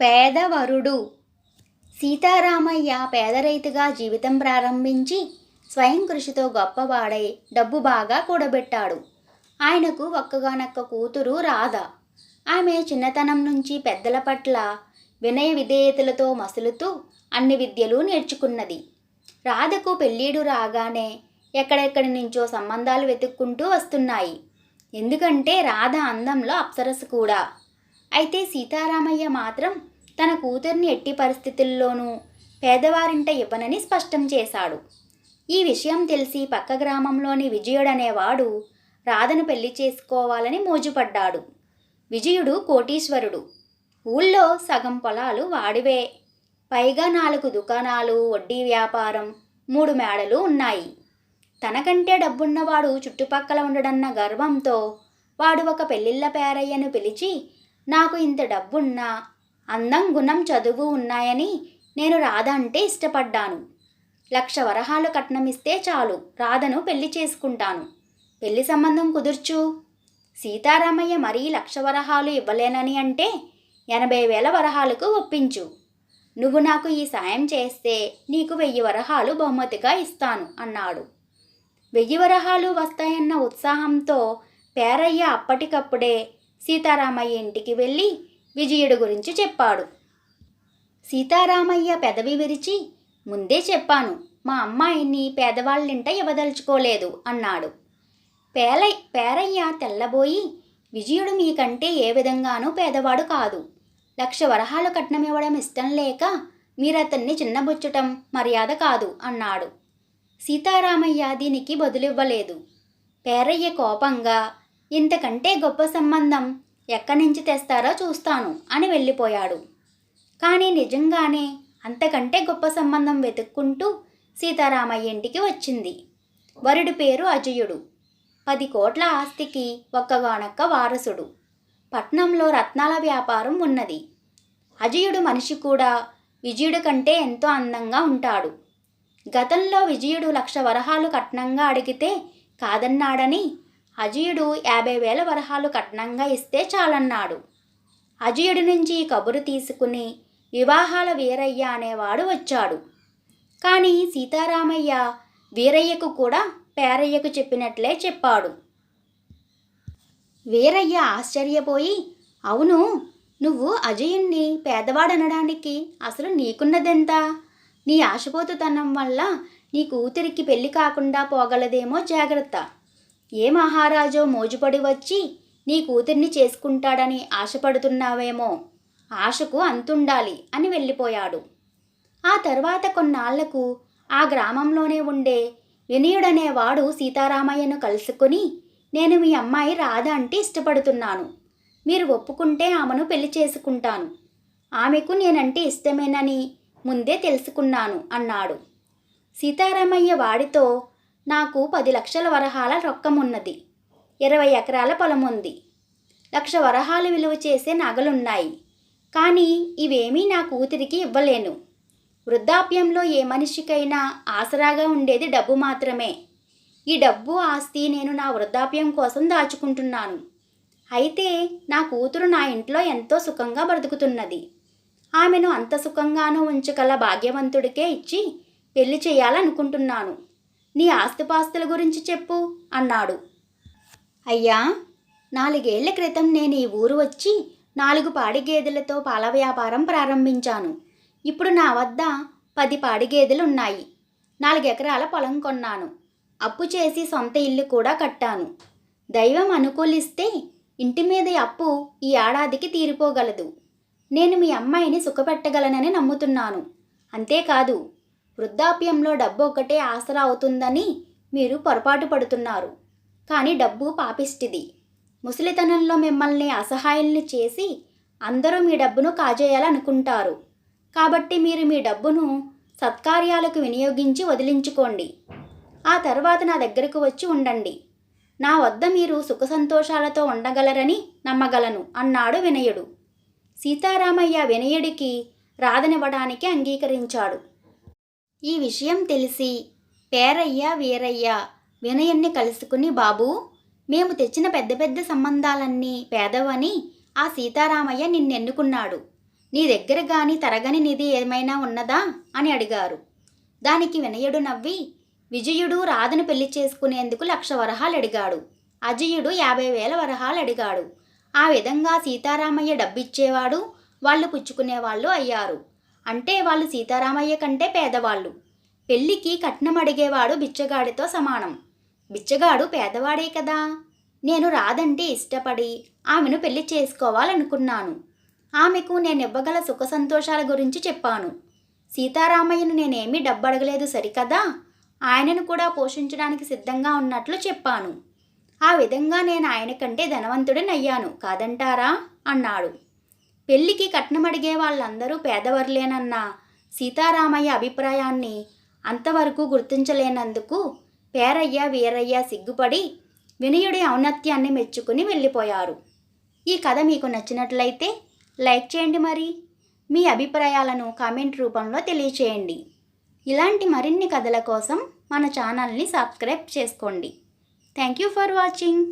పేదవరుడు. సీతారామయ్య పేదరైతుగా జీవితం ప్రారంభించి స్వయం కృషితో గొప్పవాడై డబ్బు బాగా కూడబెట్టాడు. ఆయనకు ఒక్కగానొక్క కూతురు రాధ. ఆమె చిన్నతనం నుంచి పెద్దల పట్ల వినయ విధేయతలతో మసులుతూ అన్ని విద్యలు నేర్చుకున్నది. రాధకు పెళ్ళీడు రాగానే ఎక్కడెక్కడి నుంచో సంబంధాలు వెతుక్కుంటూ వస్తున్నాయి. ఎందుకంటే రాధ అందంలో అప్సరసు కూడా. అయితే సీతారామయ్య మాత్రం తన కూతుర్ని ఎట్టి పరిస్థితుల్లోనూ పేదవారింట ఇవ్వనని స్పష్టం చేశాడు. ఈ విషయం తెలిసి పక్క గ్రామంలోని విజయుడనేవాడు రాధను పెళ్ళి చేసుకోవాలని మోజుపడ్డాడు. విజయుడు కోటీశ్వరుడు. ఊళ్ళో సగం పొలాలు వాడివే. పైగా నాలుగు దుకాణాలు వడ్డీ వ్యాపారం మూడు మేడలు ఉన్నాయి. తనకంటే డబ్బున్నవాడు చుట్టుపక్కల ఉండడన్న గర్వంతో వాడు ఒక పెళ్ళిళ్ళ పేరయ్యను పిలిచి నాకు ఇంత డబ్బున్నా అందం గుణం చదువు ఉన్నాయని నేను రాధ అంటే ఇష్టపడ్డాను. లక్ష వరహాలు కట్నమిస్తే చాలు రాధను పెళ్ళి చేసుకుంటాను. పెళ్ళి సంబంధం కుదుర్చు. సీతారామయ్య మరీ లక్ష వరహాలు ఇవ్వలేనని అంటే ఎనభై వేల వరహాలకు ఒప్పించు. నువ్వు నాకు ఈ సాయం చేస్తే నీకు వెయ్యి వరహాలు బహుమతిగా ఇస్తాను అన్నాడు. వెయ్యి వరహాలు వస్తాయన్న ఉత్సాహంతో పేరయ్య అప్పటికప్పుడే సీతారామయ్య ఇంటికి వెళ్ళి విజయుడు గురించి చెప్పాడు. సీతారామయ్య పెదవి విరిచి ముందే చెప్పాను మా అమ్మాయిని పేదవాళ్ళింట ఇవ్వదలుచుకోలేదు అన్నాడు. పేలై పేరయ్య తెల్లబోయి విజయుడు మీకంటే ఏ విధంగానూ పేదవాడు కాదు. లక్ష వరహాలు కట్నం ఇవ్వడం ఇష్టం లేక మీరతన్ని చిన్నబుచ్చటం మర్యాద కాదు అన్నాడు. సీతారామయ్య దీనికి బదులివ్వలేదు. పేరయ్య కోపంగా ఇంతకంటే గొప్ప సంబంధం ఎక్కడి నుంచి తెస్తారో చూస్తాను అని వెళ్ళిపోయాడు. కానీ నిజంగానే అంతకంటే గొప్ప సంబంధం వెతుక్కుంటూ సీతారామయ్య ఇంటికి వచ్చింది. వరుడి పేరు అజయుడు. పది కోట్ల ఆస్తికి ఒక్కగానొక్క వారసుడు. పట్నంలో రత్నాల వ్యాపారం ఉన్నది. అజయుడు మనిషి కూడా విజయుడు కంటే ఎంతో అందంగా ఉంటాడు. గతంలో విజయుడు లక్ష వరహాలు కట్నంగా అడిగితే కాదన్నాడని అజయుడు యాభై వేల వరహాలు కట్నంగా ఇస్తే చాలన్నాడు. అజయుడి నుంచి కబురు తీసుకుని వివాహాల వీరయ్య అనేవాడు వచ్చాడు. కానీ సీతారామయ్య వీరయ్యకు కూడా పేరయ్యకు చెప్పినట్లే చెప్పాడు. వీరయ్య ఆశ్చర్యపోయి అవును నువ్వు అజయుణ్ణి పేదవాడనడానికి అసలు నీకున్నదెంత? నీ ఆశపోతుతనం వల్ల నీ కూతురికి పెళ్ళి కాకుండా పోగలదేమో జాగ్రత్త. ఏ మహారాజో మోజుపడి వచ్చి నీ కూతుర్ని చేసుకుంటాడని ఆశపడుతున్నావేమో? ఆశకు అంతుండాలి అని వెళ్ళిపోయాడు. ఆ తర్వాత కొన్నాళ్ళకు ఆ గ్రామంలోనే ఉండే వినయుడనేవాడు సీతారామయ్యను కలుసుకుని నేను మీ అమ్మాయి రాధ అంటే ఇష్టపడుతున్నాను. మీరు ఒప్పుకుంటే ఆమెను పెళ్ళి చేసుకుంటాను. ఆమెకు నేనంటే ఇష్టమేనని ముందే తెలుసుకున్నాను అన్నాడు. సీతారామయ్య వాడితో నాకు పది లక్షల వరహాల రొక్కమున్నది. ఇరవై ఎకరాల పొలం ఉంది లక్ష వరహాలు విలువ చేసే నగలున్నాయి. కానీ ఇవేమీ నా కూతురికి ఇవ్వలేను. వృద్ధాప్యంలో ఏ మనిషికైనా ఆసరాగా ఉండేది డబ్బు మాత్రమే. ఈ డబ్బు ఆస్తి నేను నా వృద్ధాప్యం కోసం దాచుకుంటున్నాను. అయితే నా కూతురు నా ఇంట్లో ఎంతో సుఖంగా బ్రతుకుతున్నది. ఆమెను అంత సుఖంగానూ ఉంచగల భాగ్యవంతుడికే ఇచ్చి పెళ్ళి చేయాలనుకుంటున్నాను. నీ ఆస్తిపాస్తుల గురించి చెప్పు అన్నాడు. అయ్యా నాలుగేళ్ళ క్రితం నేను ఈ ఊరు వచ్చి నాలుగు పాడి గేదెలతో పాల వ్యాపారం ప్రారంభించాను. ఇప్పుడు నా వద్ద పది పాడి గేదెలు ఉన్నాయి నాలుగెకరాల పొలం కొన్నాను. అప్పు చేసి సొంత ఇల్లు కూడా కట్టాను. దైవం అనుకూలిస్తే ఇంటి మీద అప్పు ఈ ఏడాదికి తీరిపోగలదు. నేను మీ అమ్మాయిని సుఖపెట్టగలనని నమ్ముతున్నాను. అంతేకాదు వృద్ధాప్యంలో డబ్బు ఒకటే ఆసరా అవుతుందని మీరు పొరపాటు పడుతున్నారు. కానీ డబ్బు పాపిష్టిది. ముసలితనంలో మిమ్మల్ని అసహాయాల్ని చేసి అందరూ మీ డబ్బును కాజేయాలనుకుంటారు. కాబట్టి మీరు మీ డబ్బును సత్కార్యాలకు వినియోగించి వదిలించుకోండి. ఆ తర్వాత నా దగ్గరకు వచ్చి ఉండండి. నా వద్ద మీరు సుఖ సంతోషాలతో ఉండగలరని నమ్మగలను అన్నాడు వినయుడు. సీతారామయ్య వినయుడికి రాధనివ్వడానికి అంగీకరించాడు. ఈ విషయం తెలిసి పేరయ్య వీరయ్య వినయన్ని కలుసుకుని బాబూ మేము తెచ్చిన పెద్ద పెద్ద సంబంధాలన్నీ పేదవని ఆ సీతారామయ్య నిన్నెన్నుకున్నాడు. నీ దగ్గర గాని తరగని నిధి ఏమైనా ఉన్నదా? అని అడిగారు. దానికి వినయుడు నవ్వి విజయుడు రాధను పెళ్ళి చేసుకునేందుకు లక్ష వరహాలు అడిగాడు అజయుడు యాభై వేల వరహాలు అడిగాడు ఆ విధంగా సీతారామయ్య డబ్బిచ్చేవాడు వాళ్ళు పుచ్చుకునేవాళ్ళు అయ్యారు. అంటే వాళ్ళు సీతారామయ్య కంటే పేదవాళ్ళు. పెళ్ళికి కట్నం అడిగేవాడు బిచ్చగాడితో సమానం. బిచ్చగాడు పేదవాడే కదా. నేను రాదంటే ఇష్టపడి ఆమెను పెళ్ళి చేసుకోవాలనుకున్నాను. ఆమెకు నేను ఇవ్వగల సుఖ సంతోషాల గురించి చెప్పాను. సీతారామయ్యను నేనేమీ డబ్బడగలేదు సరికదా? ఆయనను కూడా పోషించడానికి సిద్ధంగా ఉన్నట్లు చెప్పాను. ఆ విధంగా నేను ఆయన కంటే ధనవంతుడనయ్యాను కాదంటారా? అన్నాడు. పెళ్ళికి కట్నం అడిగే వాళ్ళందరూ పేదవర్లేనన్న సీతారామయ్య అభిప్రాయాన్ని అంతవరకు గుర్తించలేనందుకు పేరయ్య వీరయ్య సిగ్గుపడి వినయుడి ఔన్నత్యాన్ని మెచ్చుకుని వెళ్ళిపోయారు. ఈ కథ మీకు నచ్చినట్లయితే లైక్ చేయండి మరి. మీ అభిప్రాయాలను కామెంట్ రూపంలో తెలియచేయండి. ఇలాంటి మరిన్ని కథల కోసం మన ఛానల్ని సబ్స్క్రైబ్ చేసుకోండి. Thank you for watching.